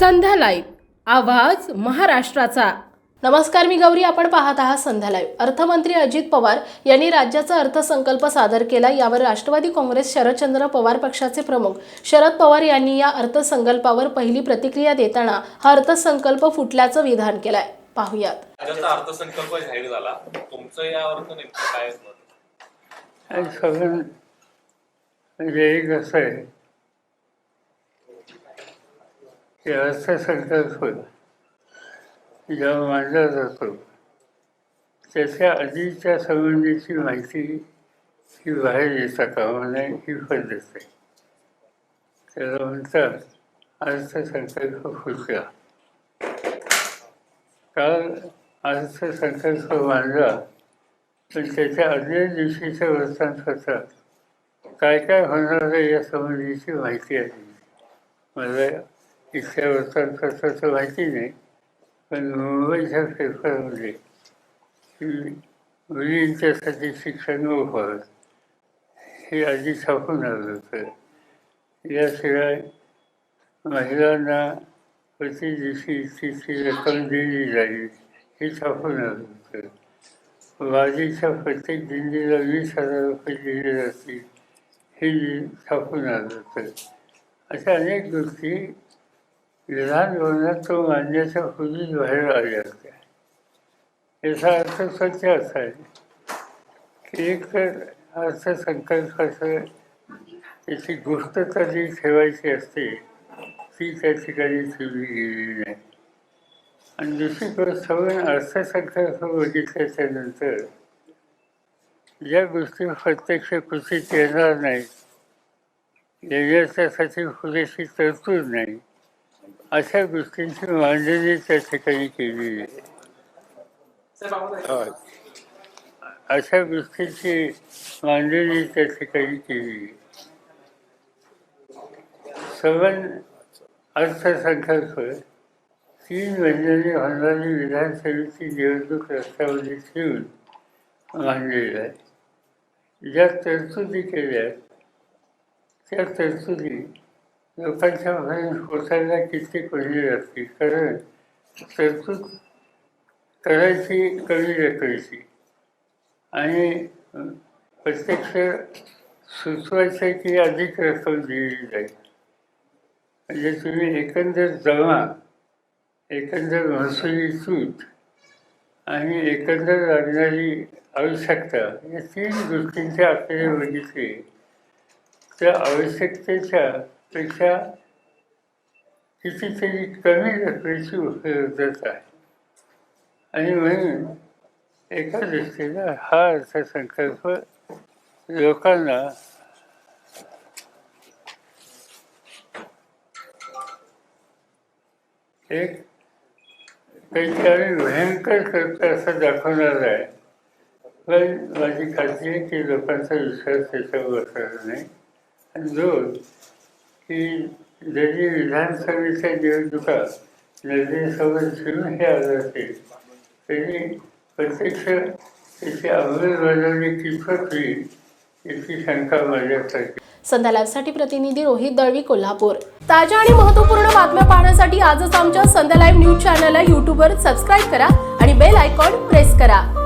संध्या live आवाज महाराष्ट्राचा. नमस्कार मी गौरी. आपण पाहत आहात संध्या लाईव्ह. अर्थमंत्री अजित पवार यांनी राज्याचा अर्थसंकल्प सादर केला. यावर राष्ट्रवादी काँग्रेस शरदचंद्र पवार पक्षाचे प्रमुख शरद पवार यांनी या अर्थसंकल्पावर पहिली प्रतिक्रिया देताना हा अर्थसंकल्प फुटल्याचं विधान केलंय. पाहुयात. राज्याचा अर्थसंकल्प जाहीर झाला. तुमचं यावर नेमकं काय सगळं म्हणजे आहे? की अर्थसंकल्प जेव्हा मांडला जातो त्याच्या आधीच्या संबंधीची माहिती ही बाहेर येता कामा नये ही पद्धत आहे त्याला म्हणतात अर्थसंकल्प फुटला काल अर्थसंकल्प मांडला पण त्याच्या आदल्या दिवशीच्या वृत्तांतपत्रात काय काय होणार आहे या संबंधीची माहिती आली मला इथल्या वृत्तांतपत्राचं माहिती नाही पण मुंबईच्या पेपरमध्ये की मुलींच्यासाठी शिक्षण मोफत हे आधी छापून आलं होतं. याशिवाय महिलांना प्रति दिवशी तिची रक्कम दिली जाईल हे छापून आलं होतं. वाजीच्या प्रत्येक दिंडीला वीस हजार रुपये दिले जातील हे छापून आलं होतं. अशा अनेक गोष्टी विधान भवनात तो मांडण्याच्या पूर्वीच बाहेर आल्या असते याचा अर्थ सत्य असा आहे. की एक तर अर्थसंकल्पाचं त्याची गुप्तता जी ठेवायची असते ती त्या ठिकाणी ठेवली गेलेली नाही. आणि दुसरी गोष्ट आपण अर्थसंकल्प बघितल्याच्या नंतर ज्या गोष्टी प्रत्यक्ष कृतीत येणार नाहीत याच्यासाठी पुरेशी तरतूद नाही अशा गोष्टींची मांडणी त्या ठिकाणी केलेली आहे होय. अशा गोष्टींची मांडणी त्या ठिकाणी केली. सवन अर्थसंकल्प तीन महिन्यांनी होणारी विधानसभेची निवडणूक रस्त्यामध्ये ठेवून मांडलेलं आहे ज्या तरतुदी केल्या त्या तरतुदी लोकांच्या मनात पोचायला किती कमी लागतील कारण तरतूद करायची कमी रकमेची आणि प्रत्यक्ष सुचवायचं की अधिक रक्कम दिली जाईल. म्हणजे तुम्ही एकंदर जमा एकंदर महसुली सूट आणि एकंदर लागणारी आवश्यकता या तीन गोष्टींचे आपल्याला बघितले. त्या आवश्यकतेच्या पेक्षा कितीतरी कमी रकमेची उपलब्धता आहे. आणि म्हणून एका दृष्टीनं हा अर्थसंकल्प लोकांना एक काहीतरी भयंकर करतो असं दाखवणार आहे. पण माझी खात्री आहे की लोकांचा विश्वास त्याच्यावर बसणार नाही. आणि दोन की ज्यांनी विधानसभेच्या निवडणुका नजरेसोबत फिरून हे आलं असेल. त्यांनी प्रत्यक्ष त्याची अंमलबजावणी कितपत होईल याची शंका माझ्यासाठी. संध्या लाईव्हसाठी प्रतिनिधी रोहित दळवी कोल्हापूर. ताज्या आणि महत्त्वपूर्ण बातम्या पाहण्यासाठी आजच आमच्या संध्या लाईव्ह न्यूज चॅनलला यूट्यूबवर सबस्क्राईब करा आणि बेल आयकॉन प्रेस करा.